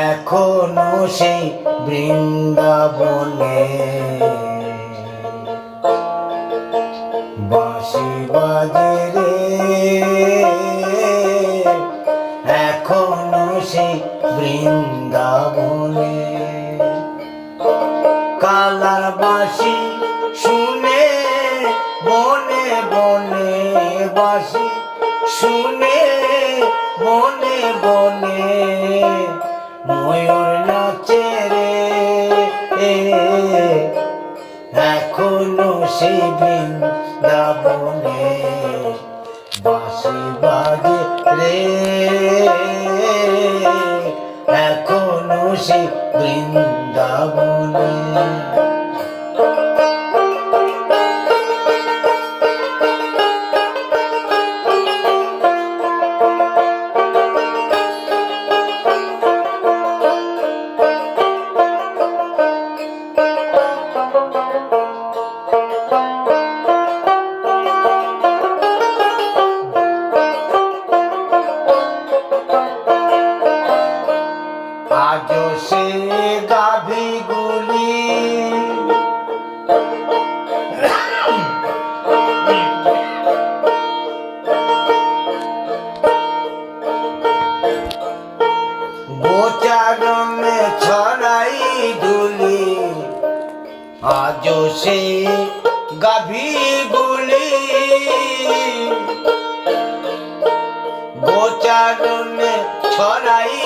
এখনও সেই বৃন্দাবনে। বাঁশি বাজে রে। এখনও সেই বৃন্দাবনে। কালার বাঁশি শুনে, বনে বনে বাঁশি শুনে, বনে বনে ময়ূর নাচে রে। এখনও সেই বৃন্দাবনে বাঁশি বাজে রে। এখনও সেই বৃন্দাবনে আজও সে গাভীগুলি গোচারণে ছড়াই ধুলি। আজও সে গাভীগুলি গোচারণে ছড়াই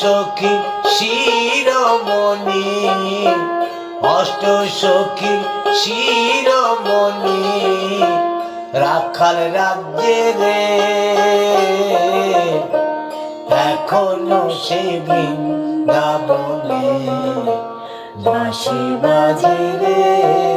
সখী শিরোমণি অষ্ট সখী শিরোমণি রাখাল রাজ্যে রে। এখনও সে বৃন্দাবনে বাঁশি বাজে রে।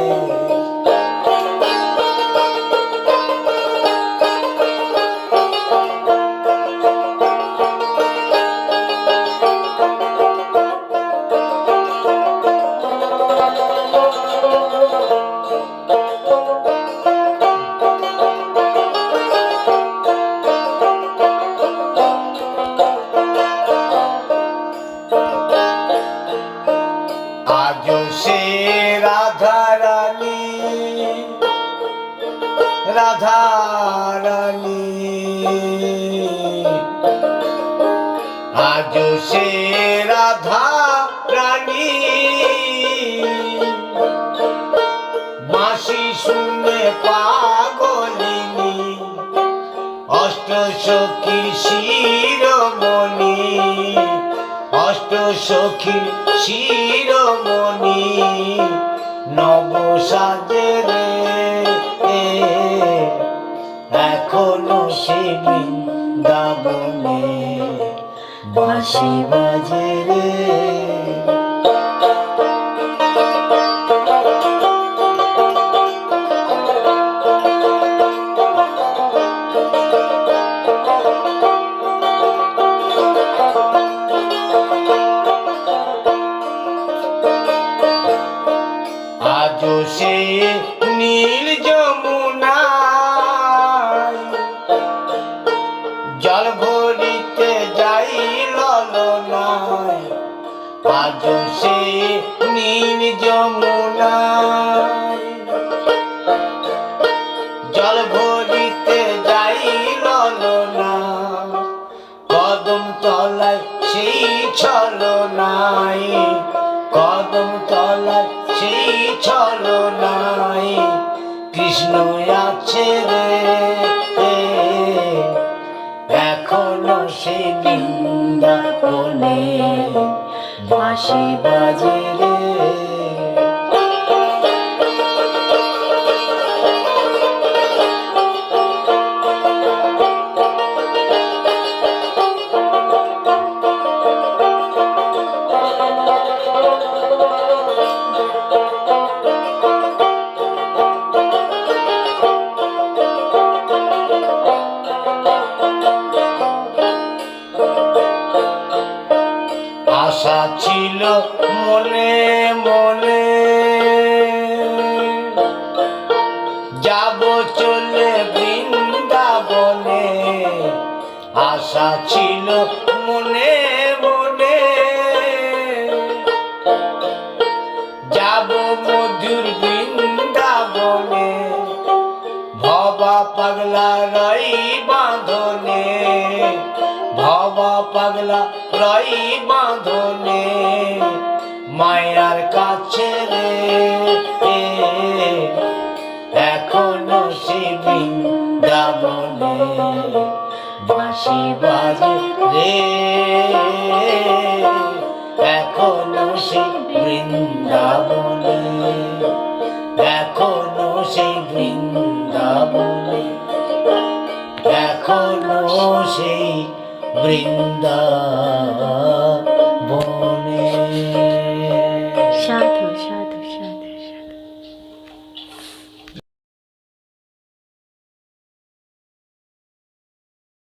রাধা রানী আজও সে রাধা রানী বাঁশি শুনে পাগলিনী অষ্ট সখী শিরোমণি অষ্ট সখী শিরোমণি নব সাজে এখনও সে বৃন্দাবনে বাঁশি বাজে রে। আজও সে সে নীল যমুনায়। জল ভরিতে যাই ললনা কদম তলায় সেই ছলনাই কদম তলায় সেই ছলনাই কৃষ্ণ আছে রে। বাঁশি বাজে রে মনে মনে। যাব চলে বৃন্দাবনে। আশা ছিল মনে মনে। যাব মধুর বৃন্দাবনে, ভবা পাগলা রই বাঁধনে। ভবা পাগলা রই বাঁধনে। মায়ার কাছে রে এখনও সে বৃন্দাবনে বাঁশি বাজে রে, এখনও সে বৃন্দাবনে এখনও এখনও সেই বৃন্দা